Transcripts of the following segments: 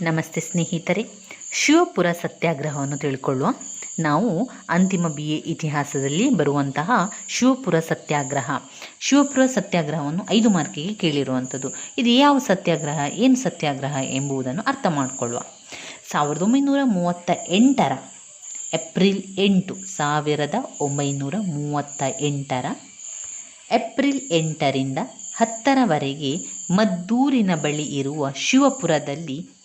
ನಮಸ್ತೆ ಸ್ನೇಹಿತರೆ. ಶಿವಪುರ ಸತ್ಯಾಗ್ರಹವನ್ನು ತಿಳ್ಕೊಳ್ಳುವ ನಾವು ಅಂತಿಮ ಬಿ ಎ ಇತಿಹಾಸದಲ್ಲಿ ಬರುವಂತಹ ಶಿವಪುರ ಸತ್ಯಾಗ್ರಹ. ಶಿವಪುರ ಸತ್ಯಾಗ್ರಹವನ್ನು ಐದು ಮಾರ್ಕಿಗೆ ಕೇಳಿರುವಂಥದ್ದು. ಇದು ಯಾವ ಸತ್ಯಾಗ್ರಹ, ಏನು ಸತ್ಯಾಗ್ರಹ ಎಂಬುದನ್ನು ಅರ್ಥ ಮಾಡಿಕೊಳ್ಳುವ. ಸಾವಿರದ ಒಂಬೈನೂರ ಮೂವತ್ತ ಎಂಟರ ಏಪ್ರಿಲ್ ಎಂಟು, ಸಾವಿರದ ಒಂಬೈನೂರ ಮೂವತ್ತ ಎಂಟರ ಏಪ್ರಿಲ್ ಎಂಟರಿಂದ ಹತ್ತರವರೆಗೆ ಮದ್ದೂರಿನ ಬಳಿ ಇರುವ ಶಿವಪುರದಲ್ಲಿ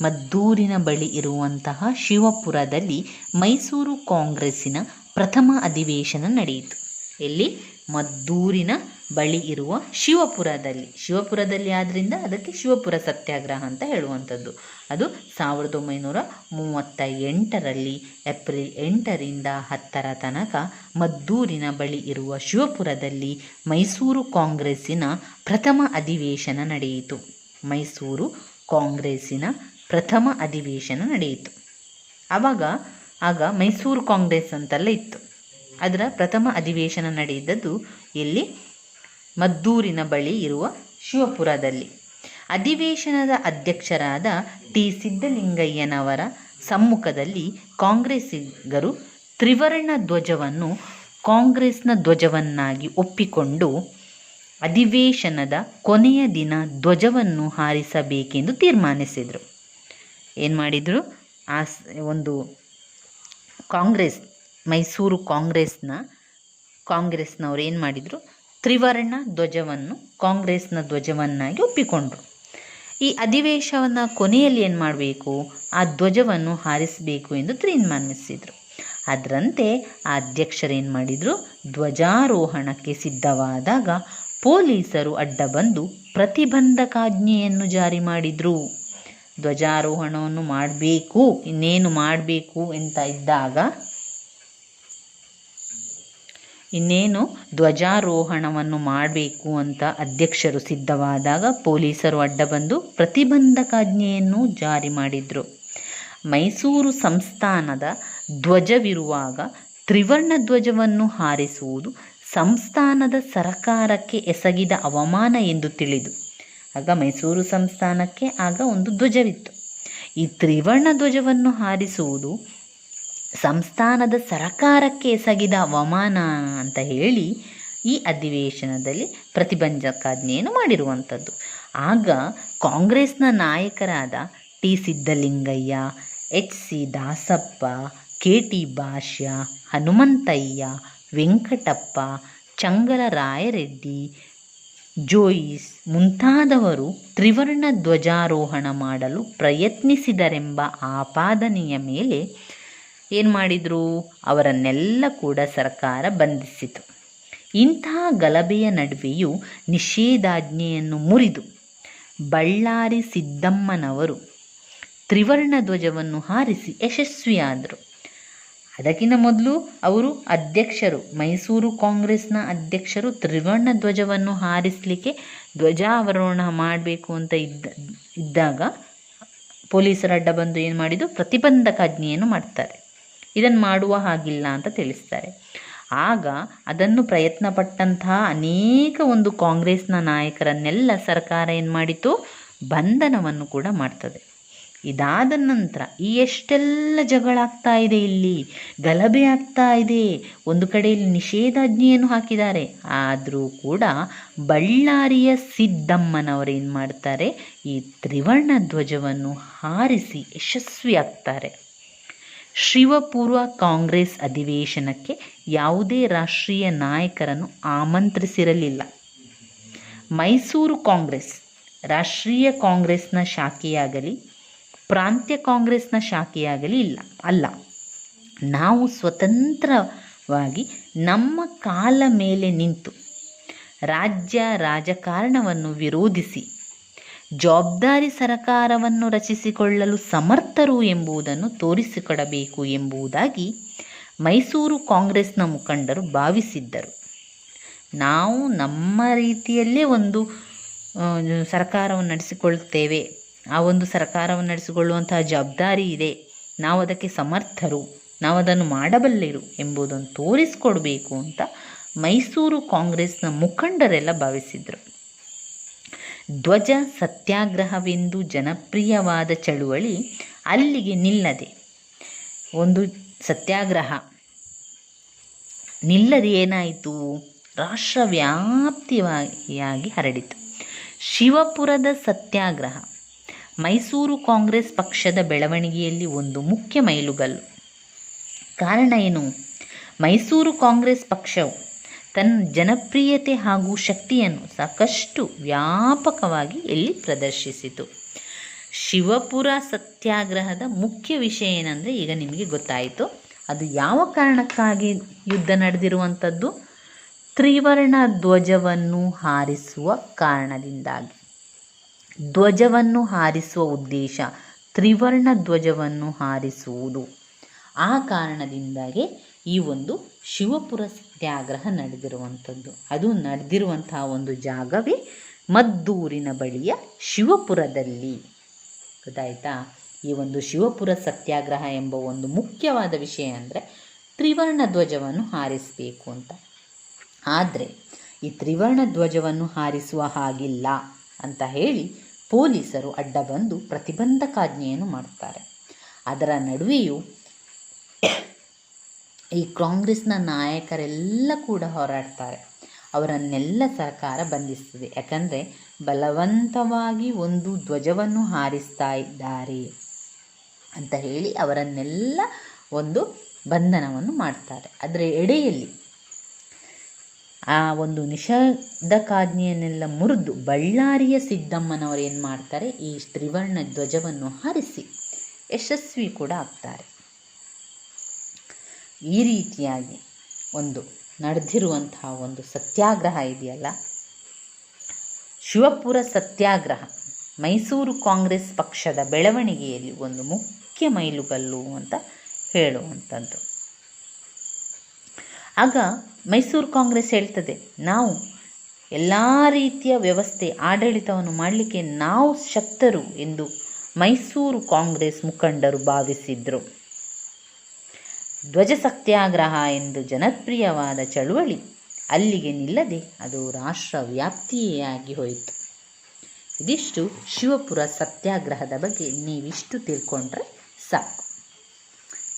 ಮದ್ದೂರಿನ ಬಳಿ ಇರುವಂತಹ ಶಿವಪುರದಲ್ಲಿ ಮೈಸೂರು ಕಾಂಗ್ರೆಸ್ಸಿನ ಪ್ರಥಮ ಅಧಿವೇಶನ ನಡೆಯಿತು. ಎಲ್ಲಿ ಮದ್ದೂರಿನ ಬಳಿ ಇರುವ ಶಿವಪುರದಲ್ಲಿ ಶಿವಪುರದಲ್ಲಿ ಆದ್ದರಿಂದ ಅದಕ್ಕೆ ಶಿವಪುರ ಸತ್ಯಾಗ್ರಹ ಅಂತ ಹೇಳುವಂಥದ್ದು. ಅದು ಸಾವಿರದ ಒಂಬೈನೂರ ಮೂವತ್ತ ಎಂಟರಲ್ಲಿ ಏಪ್ರಿಲ್ ಎಂಟರಿಂದ ಹತ್ತರ ತನಕ ಮದ್ದೂರಿನ ಬಳಿ ಇರುವ ಶಿವಪುರದಲ್ಲಿ ಮೈಸೂರು ಕಾಂಗ್ರೆಸ್ಸಿನ ಪ್ರಥಮ ಅಧಿವೇಶನ ನಡೆಯಿತು. ಮೈಸೂರು ಕಾಂಗ್ರೆಸ್ಸಿನ ಪ್ರಥಮ ಅಧಿವೇಶನ ನಡೆಯಿತು. ಆವಾಗ, ಆಗ ಮೈಸೂರು ಕಾಂಗ್ರೆಸ್ ಅಂತೆಲ್ಲ ಇತ್ತು. ಅದರ ಪ್ರಥಮ ಅಧಿವೇಶನ ನಡೆಯಿದ್ದದ್ದು ಇಲ್ಲಿ ಮದ್ದೂರಿನ ಬಳಿ ಇರುವ ಶಿವಪುರದಲ್ಲಿ. ಅಧಿವೇಶನದ ಅಧ್ಯಕ್ಷರಾದ ಟಿ. ಸಿದ್ದಲಿಂಗಯ್ಯನವರ ಸಮ್ಮುಖದಲ್ಲಿ ಕಾಂಗ್ರೆಸ್ಸಿಗರು ತ್ರಿವರ್ಣ ಧ್ವಜವನ್ನು ಕಾಂಗ್ರೆಸ್ನ ಧ್ವಜವನ್ನಾಗಿ ಒಪ್ಪಿಕೊಂಡು ಅಧಿವೇಶನದ ಕೊನೆಯ ದಿನ ಧ್ವಜವನ್ನು ಹಾರಿಸಬೇಕೆಂದು ತೀರ್ಮಾನಿಸಿದರು. ಏನು ಮಾಡಿದರು? ಆ ಒಂದು ಕಾಂಗ್ರೆಸ್, ಮೈಸೂರು ಕಾಂಗ್ರೆಸ್ನ, ಕಾಂಗ್ರೆಸ್ನವ್ರು ಏನು ಮಾಡಿದರು? ತ್ರಿವರ್ಣ ಧ್ವಜವನ್ನು, ಕಾಂಗ್ರೆಸ್ನ ಧ್ವಜವನ್ನಾಗಿ ಒಪ್ಪಿಕೊಂಡರು. ಈ ಅಧಿವೇಶನ ಕೊನೆಯಲ್ಲಿ ಏನು ಮಾಡಬೇಕು? ಆ ಧ್ವಜವನ್ನು ಹಾರಿಸಬೇಕು ಎಂದು ತೀರ್ಮಾನಿಸಿದರು. ಅದರಂತೆ ಆ ಅಧ್ಯಕ್ಷರೇನು ಮಾಡಿದರು? ಧ್ವಜಾರೋಹಣಕ್ಕೆ ಸಿದ್ಧವಾದಾಗ ಪೊಲೀಸರು ಅಡ್ಡ ಬಂದು ಪ್ರತಿಬಂಧಕಾಜ್ಞೆಯನ್ನು ಜಾರಿ ಮಾಡಿದರು. ಧ್ವಜಾರೋಹಣವನ್ನು ಮಾಡಬೇಕು, ಇನ್ನೇನು ಮಾಡಬೇಕು ಅಂತ ಇದ್ದಾಗ, ಇನ್ನೇನು ಧ್ವಜಾರೋಹಣವನ್ನು ಮಾಡಬೇಕು ಅಂತ ಅಧ್ಯಕ್ಷರು ಸಿದ್ಧವಾದಾಗ ಪೊಲೀಸರು ಅಡ್ಡ ಬಂದು ಪ್ರತಿಬಂಧಕಾಜ್ಞೆಯನ್ನು ಜಾರಿ ಮಾಡಿದರು. ಮೈಸೂರು ಸಂಸ್ಥಾನದ ಧ್ವಜವಿರುವಾಗ ತ್ರಿವರ್ಣ ಧ್ವಜವನ್ನು ಹಾರಿಸುವುದು ಸಂಸ್ಥಾನದ ಸರಕಾರಕ್ಕೆ ಎಸಗಿದ ಅವಮಾನ ಎಂದು ತಿಳಿದು ಆಗ ಮೈಸೂರು ಸಂಸ್ಥಾನಕ್ಕೆ ಆಗ ಒಂದು ಧ್ವಜವಿತ್ತು. ಈ ತ್ರಿವರ್ಣ ಧ್ವಜವನ್ನು ಹಾರಿಸುವುದು ಸಂಸ್ಥಾನದ ಸರಕಾರಕ್ಕೆ ಎಸಗಿದ ಅವಮಾನ ಅಂತ ಹೇಳಿ ಈ ಅಧಿವೇಶನದಲ್ಲಿ ಪ್ರತಿಬಂಧಕಾಜ್ಞೆಯನ್ನು ಮಾಡಿರುವಂಥದ್ದು. ಆಗ ಕಾಂಗ್ರೆಸ್ನ ನಾಯಕರಾದ T Siddalingaiah H C Dasappa, K T Bhashya, Hanumanthaiah, Venkatappa, ಚಂಗಲರಾಯರೆಡ್ಡಿ Jois ಮುಂತಾದವರು ತ್ರಿವರ್ಣ ಧ್ವಜಾರೋಹಣ ಮಾಡಲು ಪ್ರಯತ್ನಿಸಿದರೆಂಬ ಆಪಾದನೆಯ ಮೇಲೆ ಏನು ಮಾಡಿದರು? ಅವರನ್ನೆಲ್ಲ ಕೂಡ ಸರ್ಕಾರ ಬಂಧಿಸಿತು. ಇಂತಹ ಗಲಭೆಯ ನಡುವೆಯೂ ನಿಷೇಧಾಜ್ಞೆಯನ್ನು ಮುರಿದು ಬಳ್ಳಾರಿ ಸಿದ್ದಮ್ಮನವರು ತ್ರಿವರ್ಣ ಧ್ವಜವನ್ನು ಹಾರಿಸಿ ಯಶಸ್ವಿಯಾದರು. ಅದಕ್ಕಿಂತ ಮೊದಲು ಅವರು ಅಧ್ಯಕ್ಷರು, ಮೈಸೂರು ಕಾಂಗ್ರೆಸ್ನ ಅಧ್ಯಕ್ಷರು ತ್ರಿವರ್ಣ ಧ್ವಜವನ್ನು ಹಾರಿಸಲಿಕ್ಕೆ ಧ್ವಜಾವರೋಹಣ ಮಾಡಬೇಕು ಅಂತ ಇದ್ದ, ಇದ್ದಾಗ ಪೊಲೀಸರ ಅಡ್ಡ ಬಂದು ಏನು ಮಾಡಿದ್ದು? ಪ್ರತಿಬಂಧಕಾಜ್ಞೆಯನ್ನು ಮಾಡ್ತಾರೆ. ಇದನ್ನು ಮಾಡುವ ಹಾಗಿಲ್ಲ ಅಂತ ತಿಳಿಸ್ತಾರೆ. ಆಗ ಅದನ್ನು ಪ್ರಯತ್ನ ಪಟ್ಟಂತಹ ಅನೇಕ ಒಂದು ಕಾಂಗ್ರೆಸ್ನ ನಾಯಕರನ್ನೆಲ್ಲ ಸರ್ಕಾರ ಏನು ಮಾಡಿತು ಬಂಧನವನ್ನು ಕೂಡ ಮಾಡ್ತದೆ. ಇದಾದ ನಂತರ ಈ ಎಷ್ಟೆಲ್ಲ ಜಗಳಾಗ್ತಾ ಇದೆ ಇಲ್ಲಿ, ಗಲಭೆ ಆಗ್ತಾ ಇದೆ. ಒಂದು ಕಡೆಯಲ್ಲಿ ನಿಷೇಧಾಜ್ಞೆಯನ್ನು ಹಾಕಿದ್ದಾರೆ. ಆದರೂ ಕೂಡ ಬಳ್ಳಾರಿಯ ಸಿದ್ದಮ್ಮನವರು ಏನು ಮಾಡ್ತಾರೆ? ಈ ತ್ರಿವರ್ಣ ಧ್ವಜವನ್ನು ಹಾರಿಸಿ ಯಶಸ್ವಿಯಾಗ್ತಾರೆ ಶಿವಪೂರ್ವ ಕಾಂಗ್ರೆಸ್ ಅಧಿವೇಶನಕ್ಕೆ ಯಾವುದೇ ರಾಷ್ಟ್ರೀಯ ನಾಯಕರನ್ನು ಆಮಂತ್ರಿಸಿರಲಿಲ್ಲ. ಮೈಸೂರು ಕಾಂಗ್ರೆಸ್ ರಾಷ್ಟ್ರೀಯ ಕಾಂಗ್ರೆಸ್ನ ಶಾಖೆಯಾಗಲಿ ಪ್ರಾಂತ್ಯ ಕಾಂಗ್ರೆಸ್ನ ಶಾಖೆಯಾಗಲಿ ಇಲ್ಲ, ಅಲ್ಲ. ನಾವು ಸ್ವತಂತ್ರವಾಗಿ ನಮ್ಮ ಕಾಲ ಮೇಲೆ ನಿಂತು ರಾಜ್ಯ ರಾಜಕಾರಣವನ್ನು ವಿರೋಧಿಸಿ, ಜವಾಬ್ದಾರಿ ಸರಕಾರವನ್ನು ರಚಿಸಿಕೊಳ್ಳಲು ಸಮರ್ಥರು ಎಂಬುದನ್ನು ತೋರಿಸಿಕೊಡಬೇಕು ಎಂಬುದಾಗಿ ಮೈಸೂರು ಕಾಂಗ್ರೆಸ್ನ ಮುಖಂಡರು ಭಾವಿಸಿದ್ದರು. ನಾವು ನಮ್ಮ ರೀತಿಯಲ್ಲೇ ಒಂದು ಸರ್ಕಾರವನ್ನು ನಡೆಸಿಕೊಳ್ತೇವೆ ಆ ಒಂದು ಸರ್ಕಾರವನ್ನು ನಡೆಸಿಕೊಳ್ಳುವಂತಹ ಜವಾಬ್ದಾರಿ ಇದೆ. ನಾವು ಅದಕ್ಕೆ ಸಮರ್ಥರು. ನಾವು ಅದನ್ನು ಮಾಡಬಲ್ಲೆರು ಎಂಬುದನ್ನು ತೋರಿಸಿಕೊಡಬೇಕು ಅಂತ ಮೈಸೂರು ಕಾಂಗ್ರೆಸ್ನ ಮುಖಂಡರೆಲ್ಲ ಭಾವಿಸಿದರು. ಧ್ವಜ ಸತ್ಯಾಗ್ರಹವೆಂದು ಜನಪ್ರಿಯವಾದ ಚಳುವಳಿ ಅಲ್ಲಿಗೆ ನಿಲ್ಲದೆ. ಒಂದು ಸತ್ಯಾಗ್ರಹ. ನಿಲ್ಲದೆ ಏನಾಯಿತು? ರಾಷ್ಟ್ರವ್ಯಾಪ್ತಿಯಾಗಿ ಹರಡಿತು. ಶಿವಪುರದ ಸತ್ಯಾಗ್ರಹ. ಮೈಸೂರು ಕಾಂಗ್ರೆಸ್ ಪಕ್ಷದ ಬೆಳವಣಿಗೆಯಲ್ಲಿ ಒಂದು ಮುಖ್ಯ ಮೈಲುಗಲ್ಲು. ಕಾರಣ ಏನು? ಮೈಸೂರು ಕಾಂಗ್ರೆಸ್ ಪಕ್ಷವು ತನ್ನ ಜನಪ್ರಿಯತೆ ಹಾಗೂ ಶಕ್ತಿಯನ್ನು ಸಾಕಷ್ಟು ವ್ಯಾಪಕವಾಗಿ ಇಲ್ಲಿ ಪ್ರದರ್ಶಿಸಿತು. ಶಿವಪುರ ಸತ್ಯಾಗ್ರಹದ ಮುಖ್ಯ ವಿಷಯ ಏನಂದರೆ ಈಗ ನಿಮಗೆ ಗೊತ್ತಾಯಿತು. ಅದು ಯಾವ ಕಾರಣಕ್ಕಾಗಿ ಯುದ್ಧ ನಡೆದಿರುವಂಥದ್ದು? ತ್ರಿವರ್ಣ ಧ್ವಜವನ್ನು ಹಾರಿಸುವ ಕಾರಣದಿಂದಾಗಿ. ಧ್ವಜವನ್ನು ಹಾರಿಸುವ ಉದ್ದೇಶ ತ್ರಿವರ್ಣ ಧ್ವಜವನ್ನು ಹಾರಿಸುವುದು. ಆ ಕಾರಣದಿಂದಾಗಿ ಈ ಒಂದು ಶಿವಪುರ ಸತ್ಯಾಗ್ರಹ ನಡೆದಿರುವಂಥದ್ದು. ಅದು ನಡೆದಿರುವಂತಹ ಒಂದು ಜಾಗವೇ ಮದ್ದೂರಿನ ಬಳಿಯ ಶಿವಪುರದಲ್ಲಿ. ಗೊತ್ತಾಯ್ತಾ? ಈ ಒಂದು ಶಿವಪುರ ಸತ್ಯಾಗ್ರಹ ಎಂಬ ಒಂದು ಮುಖ್ಯವಾದ ವಿಷಯ ಅಂದರೆ ತ್ರಿವರ್ಣ ಧ್ವಜವನ್ನು ಹಾರಿಸಬೇಕು ಅಂತ. ಆದರೆ ಈ ತ್ರಿವರ್ಣ ಧ್ವಜವನ್ನು ಹಾರಿಸುವ ಹಾಗಿಲ್ಲ ಅಂತ ಹೇಳಿ ಪೊಲೀಸರು ಅಡ್ಡ ಬಂದು ಪ್ರತಿಬಂಧಕಾಜ್ಞೆಯನ್ನು ಮಾಡ್ತಾರೆ ಅದರ ನಡುವೆಯೂ ಈ ಕಾಂಗ್ರೆಸ್ನ ನಾಯಕರೆಲ್ಲ ಕೂಡ ಹೋರಾಡ್ತಾರೆ. ಅವರನ್ನೆಲ್ಲ ಸರ್ಕಾರ ಬಂಧಿಸ್ತದೆ. ಯಾಕಂದರೆ ಬಲವಂತವಾಗಿ ಒಂದು ಧ್ವಜವನ್ನು ಹಾರಿಸ್ತಾ ಇದ್ದಾರೆ ಅಂತ ಹೇಳಿ ಅವರನ್ನೆಲ್ಲ ಒಂದು ಬಂಧನವನ್ನು ಮಾಡ್ತಾರೆ. ಅದರ ಎಡೆಯಲ್ಲಿ ಆ ಒಂದು ನಿಷೇಧಕಾಜ್ಞೆಯನ್ನೆಲ್ಲ ಮುರಿದು ಬಳ್ಳಾರಿಯ ಸಿದ್ದಮ್ಮನವರು ಏನು ಮಾಡ್ತಾರೆ? ಈ ತ್ರಿವರ್ಣ ಧ್ವಜವನ್ನು ಹಾರಿಸಿ ಯಶಸ್ವಿ ಕೂಡ ಆಗ್ತಾರೆ. ಈ ರೀತಿಯಾಗಿ ಒಂದು ನಡೆದಿರುವಂತಹ ಒಂದು ಸತ್ಯಾಗ್ರಹ ಇದೆಯಲ್ಲ? ಶಿವಪುರ ಸತ್ಯಾಗ್ರಹ, ಮೈಸೂರು ಕಾಂಗ್ರೆಸ್ ಪಕ್ಷದ ಬೆಳವಣಿಗೆಯಲ್ಲಿ ಒಂದು ಮುಖ್ಯ ಮೈಲುಗಲ್ಲು ಅಂತ ಹೇಳುವಂಥದ್ದು. ಆಗ ಮೈಸೂರು ಕಾಂಗ್ರೆಸ್ ಹೇಳ್ತದೆ, ನಾವು ಎಲ್ಲ ರೀತಿಯ ವ್ಯವಸ್ಥೆ ಆಡಳಿತವನ್ನು ಮಾಡಲಿಕ್ಕೆ ನಾವು ಶಕ್ತರು ಎಂದು ಮೈಸೂರು ಕಾಂಗ್ರೆಸ್ ಮುಖಂಡರು ಭಾವಿಸಿದರು. ಧ್ವಜ ಸತ್ಯಾಗ್ರಹ ಎಂದು ಜನಪ್ರಿಯವಾದ ಚಳುವಳಿ ಅಲ್ಲಿಗೆ ನಿಲ್ಲದೆ ಅದು ರಾಷ್ಟ್ರ ರಾಷ್ಟ್ರವ್ಯಾಪ್ತಿಯಾಗಿ ಹೋಯಿತು. ಇದಿಷ್ಟು ಶಿವಪುರ ಸತ್ಯಾಗ್ರಹದ ಬಗ್ಗೆ ನೀವಿಷ್ಟು ತಿಳ್ಕೊಂಡ್ರೆ ಸಾಕು.